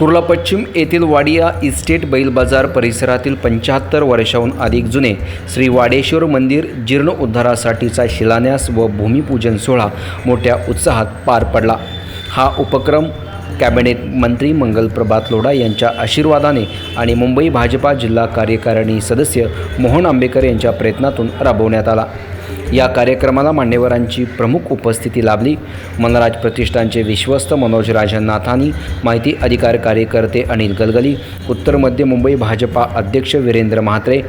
कुर्ला पश्चिम येथील वाडिया इस्टेट बैल बाजार परिसरातील पंच्याहत्तर वर्षाहून अधिक जुने श्री वाडेश्वर मंदिर जीर्णोद्धारासाठीचा शिलान्यास व भूमिपूजन सोहळा मोठ्या उत्साहात पार पडला. हा उपक्रम कॅबिनेट मंत्री मंगल प्रभात लोढा यांच्या आशीर्वादाने आणि मुंबई भाजपा जिल्हा कार्यकारिणी सदस्य मोहन आंबेकर यांच्या प्रयत्नातून राबवण्यात आला. या कार्यक्रमाला मान्यवरांची प्रमुख उपस्थिती लाभली. मनराज प्रतिष्ठानचे विश्वस्त मनोज राजन नाथानी माहिती अधिकार कार्यकर्ते अनिल गलगली उत्तर मध्य मुंबई भाजपा अध्यक्ष वीरेंद्र म्हात्रे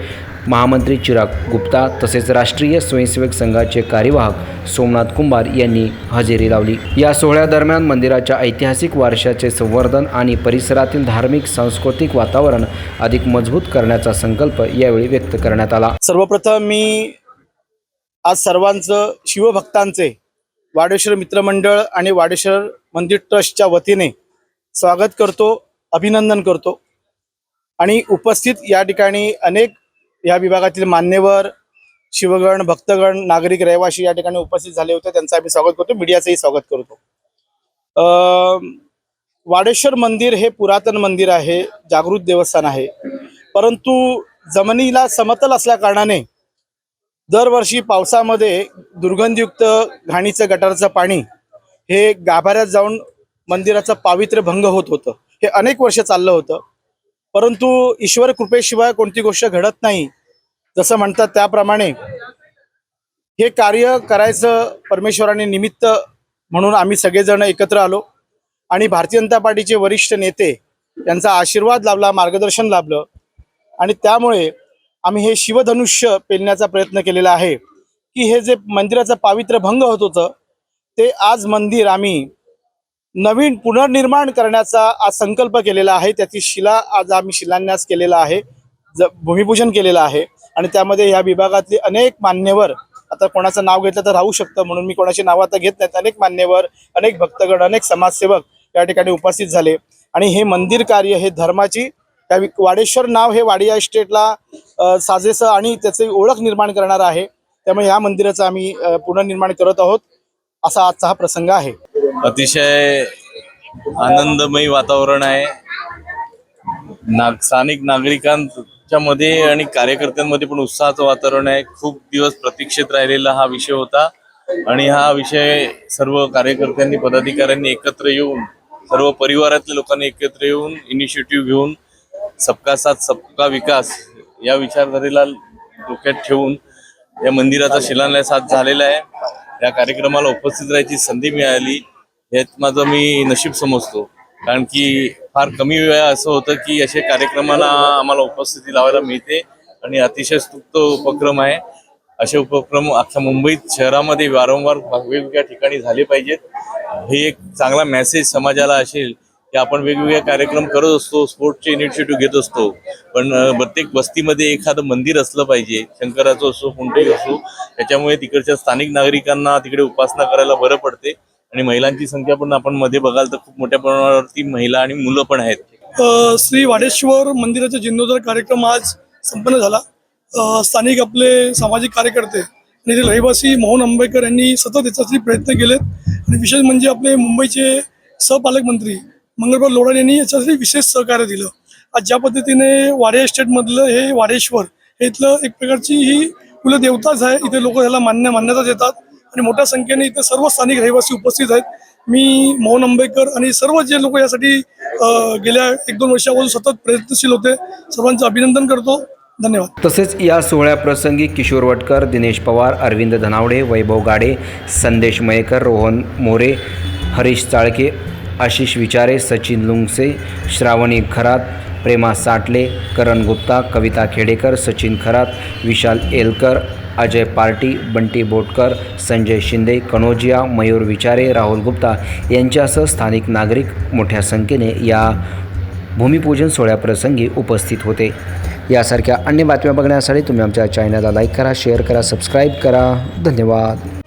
महामंत्री चिराग गुप्ता तसेच राष्ट्रीय स्वयंसेवक संघाचे कार्यवाहक सोमनाथ कुंभार यांनी हजेरी लावली. या सोहळ्यादरम्यान मंदिराच्या ऐतिहासिक वारशाचे संवर्धन आणि परिसरातील धार्मिक सांस्कृतिक वातावरण अधिक मजबूत करण्याचा संकल्प यावेळी व्यक्त करण्यात आला. सर्वप्रथम मी आज सर्वांचं शिवभक्तांचे वाडेश्वर मित्रमंडळ आणि वाडेश्वर मंदिर ट्रस्टच्या वतीने स्वागत करतो अभिनंदन करतो. आणि उपस्थित या ठिकाणी अनेक या विभागातील मान्यवर शिवगण भक्तगण नागरिक रहिवाशी या ठिकाणी उपस्थित झाले होते. त्यांचं आम्ही स्वागत करतो मीडियाचंही स्वागत करतो. वाडेश्वर मंदिर हे पुरातन मंदिर आहे जागृत देवस्थान आहे. परंतु जमिनीला समतल असल्या कारणाने दरवर्षी पावसामध्ये दुर्गंधयुक्त घाणीचं गटारचं पाणी हे गाभाऱ्यात जाऊन मंदिराचं पावित्र्य भंग होत होतं. हे अनेक वर्ष चाललं होतं. परंतु ईश्वर कृपेशिवाय कोणती गोष्ट घडत नाही जसं म्हणतात त्याप्रमाणे हे कार्य करायचं परमेश्वराने निमित्त म्हणून आम्ही सगळेजण एकत्र आलो आणि भारतीय जनता पार्टीचे वरिष्ठ नेते यांचा आशीर्वाद लाभला मार्गदर्शन लाभलं आणि त्यामुळे आम्ही हे शिवधनुष्य पेलण्याचा प्रयत्न केलेला आहे की हे जे मंदिराचं पावित्र्य भंग होत होतं ते आज मंदिर आम्ही नवीन पुनर्निर्माण करण्याचा आज संकल्प केलेला आहे. त्याची शिला आज आम्ही शिलान्यास केलेला आहे ज भूमिपूजन केलेलं आहे आणि त्यामध्ये या विभागातले अनेक मान्यवर आता कोणाचं नाव घेतलं तर राहू शकतं म्हणून मी कोणाची नावं आता घेत नाहीत. अनेक मान्यवर अनेक भक्तगण अनेक समाजसेवक या ठिकाणी उपस्थित झाले. आणि हे मंदिर कार्य हे धर्माची त्या वाडेश्वर नाव हे वाडिया इस्टेटला साजेसं आणि त्याची ओळख निर्माण करणार आहे. त्यामुळे या मंदिराचं आम्ही पुनर्निर्माण करत आहोत. असा आजचा हा प्रसंग आहे. अतिशय आनंदमयी वातावरण आहे. नाग स्थानिक नागरिकांच्या मध्ये आणि कार्यकर्त्यांमध्ये पण उत्साहाचं वातावरण आहे. खूप दिवस प्रतीक्षेत राहिलेला हा विषय होता. आणि हा विषय सर्व कार्यकर्त्यांनी पदाधिकाऱ्यांनी एकत्र येऊन सर्व परिवारातल्या लोकांनी एकत्र येऊन इनिशिएटिव्ह घेऊन सबका साथ सबका विकास या विचारधारेला डोक्यात ठेवून या मंदिराचा शिलान्यास आज झालेला आहे. या कार्यक्रमाला उपस्थित राहायची संधी मिळाली. यात माझं मी नशीब समजतो. कारण की फार कमी वेळा असं होतं की अशा कार्यक्रमाला आम्हाला उपस्थिती लावायला मिळते आणि अतिशय स्तुप्त उपक्रम आहे. असे उपक्रम अख्ख्या मुंबईत शहरामध्ये वारंवार वेगवेगळ्या ठिकाणी झाले पाहिजेत. हे एक चांगला मेसेज समाजाला असेल की आपण वेगवेगळे कार्यक्रम करत असतो स्पोर्टचे इनिशिएटिव्ह घेत असतो. पण प्रत्येक वस्तीमध्ये एखादं मंदिर असलं पाहिजे शंकराचं असो कोणतंही असो त्याच्यामुळे तिकडच्या स्थानिक नागरिकांना तिकडे उपासना करायला बरं पडते. आणि महिलांची संख्या पण आपण मध्ये बघाल तर खूप मोठ्या प्रमाणावरती महिला आणि मुलं पण आहेत. श्री वाडेश्वर मंदिराचा जिन्नोदर कार्यक्रम आज संपन्न झाला. स्थानिक आपले सामाजिक कार्यकर्ते आणि ते रहिवासी मोहन आंबेकर यांनी सतत याच्यासाठी प्रयत्न केलेत. आणि विशेष म्हणजे आपले मुंबईचे सहपालकमंत्री मंगळवार लोढा यांनी याच्यासाठी विशेष सहकार्य दिलं. आज ज्या पद्धतीने वाडे एस्टेटमधलं हे वाडेश्वर हे इथलं एक प्रकारची ही कुलदेवताच आहे. इथे लोक ह्याला मान्य मान्यता देतात. आणि मोठ्या संख्येने इथे सर्व स्थानिक रहिवासी उपस्थित आहेत. मी मोहन आंबेकर आणि सर्व जे लोक यासाठी गेल्या एक दोन वर्षापासून सतत प्रयत्नशील होते सर्वांचं अभिनंदन करतो. धन्यवाद. तसेच या सोहळ्याप्रसंगी किशोर वटकर दिनेश पवार अरविंद धनावडे वैभव गाडे संदेश मयेकर रोहन मोरे हरीश चाळके आशिष विचारे सचिन लुंगसे श्रावणी खरात प्रेमा साटले करण गुप्ता कविता खेडेकर सचिन खरात विशाल एलकर अजय पार्टी बंटी बोटकर संजय शिंदे कनोजिया मयूर विचारे राहुल गुप्ता यांच्यासह स्थानिक नागरिक मोठ्या संख्येने या भूमिपूजन सोहळ्याप्रसंगी उपस्थित होते. यासारख्या अन्य बातम्या बघण्यासाठी तुम्ही आमच्या चॅनलला लाईक करा शेअर करा सबस्क्राईब करा. धन्यवाद.